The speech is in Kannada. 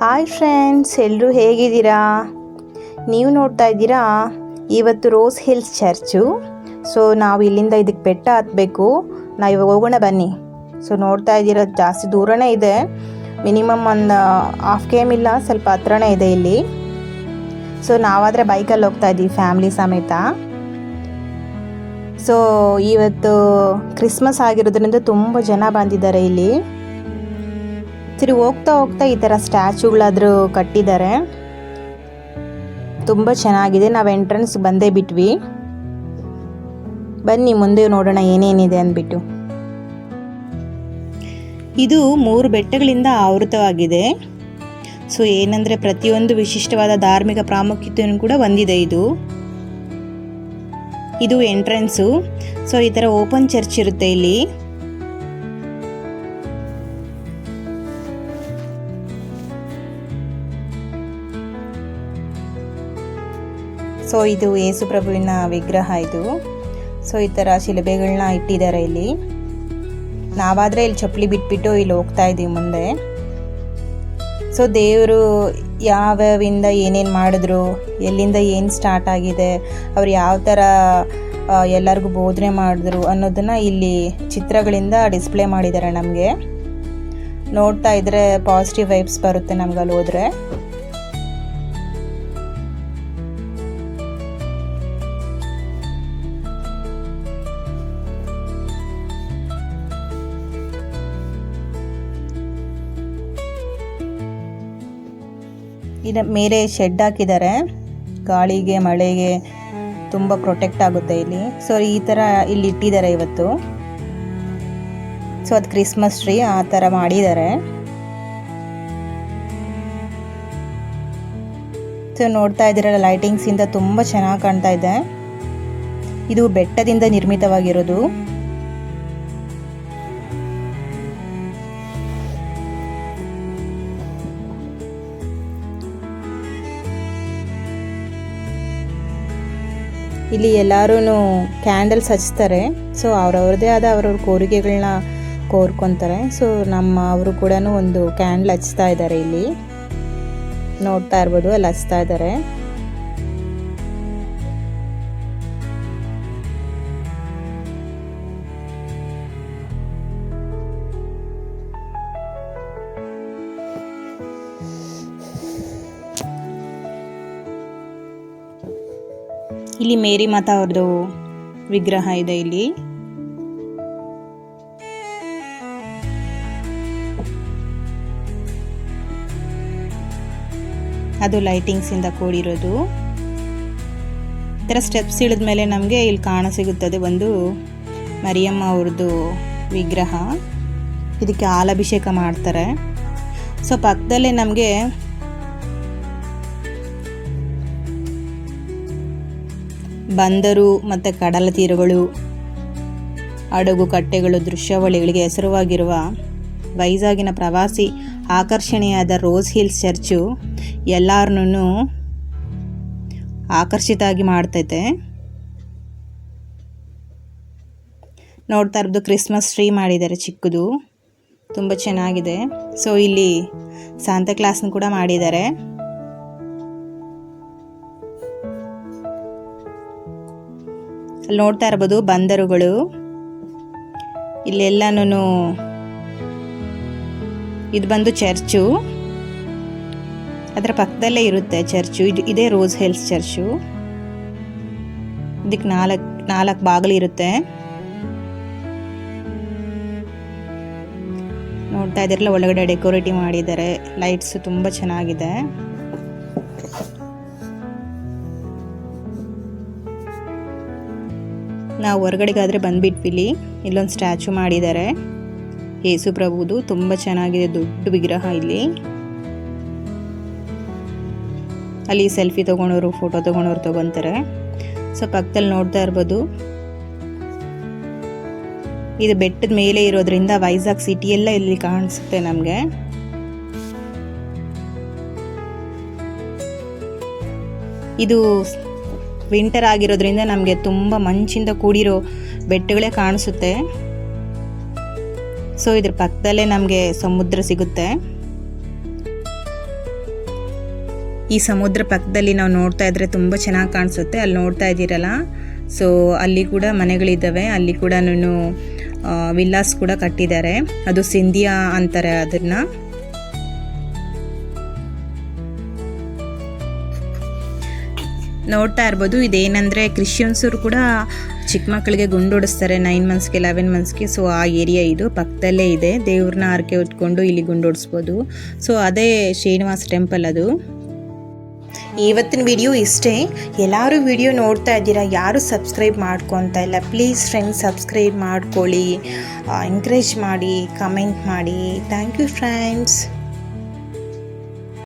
ಹಾಯ್ ಫ್ರೆಂಡ್ಸ್ ಎಲ್ಲರೂ ಹೇಗಿದ್ದೀರಾ? ನೀವು ನೋಡ್ತಾ ಇದ್ದೀರಾ? ಇವತ್ತು ರೋಸ್ ಹಿಲ್ಸ್ ಚರ್ಚು ಸೊ ನಾವು ಇಲ್ಲಿಂದ ಇದಕ್ಕೆ ಬೆಟ್ಟ ಹತ್ತಬೇಕು ನಾವು ಇವಾಗ ಹೋಗೋಣ ಬನ್ನಿ. ಸೊ ನೋಡ್ತಾ ಇದ್ದೀರಾ, ಜಾಸ್ತಿ ದೂರನೇ ಇದೆ. ಮಿನಿಮಮ್ ಒಂದು ಹಾಫ್ ಕೇಮ್ ಇಲ್ಲ, ಸ್ವಲ್ಪ ಹತ್ರನೇ ಇದೆ ಇಲ್ಲಿ. ಸೊ ನಾವಾದರೆ ಬೈಕಲ್ಲಿ ಹೋಗ್ತಾ ಇದ್ದೀವಿ ಫ್ಯಾಮಿಲಿ ಸಮೇತ. ಸೊ ಇವತ್ತು ಕ್ರಿಸ್ಮಸ್ ಆಗಿರೋದ್ರಿಂದ ತುಂಬ ಜನ ಬಂದಿದ್ದಾರೆ ಇಲ್ಲಿ. ಸರಿ ಹೋಗ್ತಾ ಹೋಗ್ತಾ ಈ ಥರ ಸ್ಟ್ಯಾಚುಗಳಾದರೂ ಕಟ್ಟಿದ್ದಾರೆ. ತುಂಬ ಚೆನ್ನಾಗಿದೆ. ನಾವು ಎಂಟ್ರೆನ್ಸ್ ಬಂದೇ ಬಿಟ್ವಿ. ಬನ್ನಿ, ಮುಂದೆ ನೋಡೋಣ ಏನೇನಿದೆ ಅಂದ್ಬಿಟ್ಟು. ಇದು ಮೂರು ಬೆಟ್ಟಗಳಿಂದ ಆವೃತವಾಗಿದೆ. ಸೊ, ಏನಂದರೆ ಪ್ರತಿಯೊಂದು ವಿಶಿಷ್ಟವಾದ ಧಾರ್ಮಿಕ ಪ್ರಾಮುಖ್ಯತೆಯನ್ನು ಕೂಡ ಹೊಂದಿದೆ ಇದು. ಇದು ಎಂಟ್ರೆನ್ಸು ಸೊ, ಈ ಥರ ಓಪನ್ ಚರ್ಚ್ ಇರುತ್ತೆ ಇಲ್ಲಿ. ಸೊ ಇದು ಯೇಸು ಪ್ರಭುವಿನ ವಿಗ್ರಹ ಇದು. ಸೊ ಈ ಥರ ಶಿಲುಬೆಗಳನ್ನ ಇಟ್ಟಿದ್ದಾರೆ ಇಲ್ಲಿ. ನಾವಾದರೆ ಇಲ್ಲಿ ಚಪ್ಪಲಿ ಬಿಟ್ಬಿಟ್ಟು ಇಲ್ಲಿ ಹೋಗ್ತಾ ಇದ್ದೀವಿ ಮುಂದೆ. ಸೊ ದೇವರು ಯಾವ್ಯಾವಿಂದ ಏನೇನು ಮಾಡಿದ್ರು, ಎಲ್ಲಿಂದ ಏನು ಸ್ಟಾರ್ಟ್ ಆಗಿದೆ, ಅವ್ರು ಯಾವ ಥರ ಎಲ್ಲರಿಗೂ ಬೋಧನೆ ಮಾಡಿದ್ರು ಅನ್ನೋದನ್ನು ಇಲ್ಲಿ ಚಿತ್ರಗಳಿಂದ ಡಿಸ್ಪ್ಲೇ ಮಾಡಿದ್ದಾರೆ ನಮಗೆ. ನೋಡ್ತಾ ಇದ್ರೆ ಪಾಸಿಟಿವ್ ವೈಬ್ಸ್ ಬರುತ್ತೆ ನಮ್ಗೆ ಅಲ್ಲಿ ಹೋದ್ರೆ. ಇನ್ನು ಮೇಲೆ ಶೆಡ್ ಹಾಕಿದ್ದಾರೆ ಗಾಳಿಗೆ, ಮಳೆಗೆ ತುಂಬ ಪ್ರೊಟೆಕ್ಟ್ ಆಗುತ್ತೆ ಇಲ್ಲಿ. ಸೊ ಈ ಥರ ಇಲ್ಲಿ ಇಟ್ಟಿದ್ದಾರೆ ಇವತ್ತು. ಸೊ ಅದು ಕ್ರಿಸ್ಮಸ್ ಟ್ರೀ ಆ ಥರ ಮಾಡಿದ್ದಾರೆ ಸೊ ನೋಡ್ತಾ ಇದ್ದೀರಲ್ಲ ಲೈಟಿಂಗ್ಸಿಂದ ತುಂಬ ಚೆನ್ನಾಗಿ ಕಾಣ್ತಾ ಇದೆ. ಇದು ಬೆಟ್ಟದಿಂದ ನಿರ್ಮಿತವಾಗಿರೋದು. ಇಲ್ಲಿ ಎಲ್ಲರೂ ಕ್ಯಾಂಡಲ್ಸ್ ಹಚ್ತಾರೆ ಸೊ ಅವ್ರವ್ರದ್ದೇ ಆದ ಅವ್ರವ್ರ ಕೋರಿಕೆಗಳನ್ನ ಕೋರ್ಕೊತಾರೆ. ಸೊ ನಮ್ಮ ಅವರು ಕೂಡ ಒಂದು ಕ್ಯಾಂಡಲ್ ಹಚ್ತಾ ಇದ್ದಾರೆ ಇಲ್ಲಿ. ನೋಡ್ತಾ ಇರ್ಬೋದು, ಅಲ್ಲಿ ಹಚ್ತಾ ಇದ್ದಾರೆ. ಇಲ್ಲಿ ಮೇರಿ ಮಾತಾ ಅವ್ರದ್ದು ವಿಗ್ರಹ ಇದೆ ಇಲ್ಲಿ. ಅದು ಲೈಟಿಂಗ್ಸ್ ಇಂದ ಕೂಡಿರೋದು. ಥರ ಸ್ಟೆಪ್ಸ್ ಇಳಿದ ಮೇಲೆ ನಮಗೆ ಇಲ್ಲಿ ಕಾಣ ಸಿಗುತ್ತದೆ ಒಂದು ಮರಿಯಮ್ಮ ಅವ್ರದ್ದು ವಿಗ್ರಹ. ಇದಕ್ಕೆ ಹಾಲಭಿಷೇಕ ಮಾಡ್ತಾರೆ. ಸೊ ಪಕ್ಕದಲ್ಲೇ ನಮಗೆ ಬಂದರು ಮತ್ತು ಕಡಲ ತೀರಗಳು ಹಡಗು ಕಟ್ಟೆಗಳು, ದೃಶ್ಯಾವಳಿಗಳಿಗೆ ಹೆಸರುವಾಗಿರುವ ವೈಜಾಗಿನ ಪ್ರವಾಸಿ ಆಕರ್ಷಣೆಯಾದ ರೋಸ್ ಹಿಲ್ಸ್ ಚರ್ಚು ಎಲ್ಲರನ್ನೂ ಆಕರ್ಷಿತ ಆಗಿ ಮಾಡ್ತೈತೆ. ನೋಡ್ತಾ ಇರೋದು ಕ್ರಿಸ್ಮಸ್ ಟ್ರೀ ಮಾಡಿದ್ದಾರೆ ಚಿಕ್ಕದು. ತುಂಬ ಚೆನ್ನಾಗಿದೆ. ಸೊ ಇಲ್ಲಿ ಕ್ಲಾಸ್ನ ಕೂಡ ಮಾಡಿದ್ದಾರೆ. ಅಲ್ಲಿ ನೋಡ್ತಾ ಇರ್ಬೋದು ಬಂದರುಗಳು. ಇಲ್ಲೆಲ್ಲನೂ ಇದು ಬಂದು ಚರ್ಚು. ಅದರ ಪಕ್ಕದಲ್ಲೇ ಇರುತ್ತೆ ಚರ್ಚು. ಇದು ಇದೇ ರೋಸ್ ಹಿಲ್ಸ್ ಚರ್ಚು. ಇದಕ್ಕೆ ನಾಲ್ಕು ನಾಲ್ಕು ಬಾಗಿಲಿರುತ್ತೆ ನೋಡ್ತಾ ಇದ್ರಲ್ಲ ಒಳಗಡೆ ಡೆಕೋರೇಟಿವ್ ಮಾಡಿದ್ದಾರೆ. ಲೈಟ್ಸ್ ತುಂಬ ಚೆನ್ನಾಗಿದೆ. ನಾವು ಹೊರಗಡೆಗಾದರೆ ಇಲ್ಲಿ. ಇಲ್ಲೊಂದು ಸ್ಟ್ಯಾಚು ಮಾಡಿದ್ದಾರೆ ಯೇಸು ಪ್ರಭುದು ತುಂಬ ಚೆನ್ನಾಗಿದೆ, ದೊಡ್ಡ ವಿಗ್ರಹ ಇಲ್ಲಿ. ಅಲ್ಲಿ ಸೆಲ್ಫಿ ತೊಗೊಳೋರು ಫೋಟೋ ತೊಗೊಳೋರು ತೊಗೊತಾರೆ. ಸೊ, ಪಕ್ಕದಲ್ಲಿ ನೋಡ್ತಾ ಇರ್ಬೋದು. ಇದು ಬೆಟ್ಟದ ಮೇಲೆ ಇರೋದ್ರಿಂದ ವೈಜಾಗ್ ಸಿಟಿ ಎಲ್ಲ ಇಲ್ಲಿ ಕಾಣಿಸುತ್ತೆ ನಮಗೆ. ಇದು ವಿಂಟರ್ ಆಗಿರೋದ್ರಿಂದ ನಮಗೆ ತುಂಬ ಮಂಚಿಂದ ಕೂಡಿರೋ ಬೆಟ್ಟಗಳೇ ಕಾಣಿಸುತ್ತೆ. ಸೊ ಇದ್ರ ಪಕ್ಕದಲ್ಲೇ ನಮಗೆ ಸಮುದ್ರ ಸಿಗುತ್ತೆ. ಈ ಸಮುದ್ರ ಪಕ್ಕದಲ್ಲಿ ನಾವು ನೋಡ್ತಾ ಇದ್ರೆ ತುಂಬ ಚೆನ್ನಾಗಿ ಕಾಣಿಸುತ್ತೆ. ಅಲ್ಲಿ ನೋಡ್ತಾ ಇದ್ದೀರಲ್ಲ? ಸೊ ಅಲ್ಲಿ ಕೂಡ ಮನೆಗಳಿದ್ದಾವೆ ಅಲ್ಲಿ ಕೂಡ ನಾನು ವಿಲ್ಲಾಸ್ ಕೂಡ ಕಟ್ಟಿದ್ದಾರೆ. ಅದು ಸಿಂಧಿಯಾ ಅಂತಾರೆ ಅದನ್ನ ನೋಡ್ತಾ ಇರ್ಬೋದು. ಇದೇನಂದರೆ ಕ್ರಿಶ್ಚಿಯನ್ಸರು ಕೂಡ ಚಿಕ್ಕ ಮಕ್ಕಳಿಗೆ ಗುಂಡೋಡಿಸ್ತಾರೆ ನೈನ್ ಮಂತ್ಸ್ಗೆ ಲೆವೆನ್ ಮಂತ್ಸ್ಗೆ ಸೊ ಆ ಏರಿಯಾ ಇದು ಪಕ್ಕದಲ್ಲೇ ಇದೆ. ದೇವ್ರನ್ನ ಆರಕೆ ಹೊತ್ಕೊಂಡು ಇಲ್ಲಿ ಗುಂಡೋಡಿಸ್ಬೋದು ಸೊ ಅದೇ ಶ್ರೀನಿವಾಸ ಟೆಂಪಲ್ ಅದು. ಇವತ್ತಿನ ವಿಡಿಯೋ ಇಷ್ಟೇ. ಎಲ್ಲರೂ ವಿಡಿಯೋ ನೋಡ್ತಾ ಇದ್ದೀರಾ? ಯಾರು ಸಬ್ಸ್ಕ್ರೈಬ್ ಮಾಡ್ಕೊತಾ ಇಲ್ಲ? ಪ್ಲೀಸ್ ಫ್ರೆಂಡ್ಸ್ ಸಬ್ಸ್ಕ್ರೈಬ್ ಮಾಡ್ಕೊಳ್ಳಿ. ಎಂಕರೇಜ್ ಮಾಡಿ ಕಮೆಂಟ್ ಮಾಡಿ. Thank you friends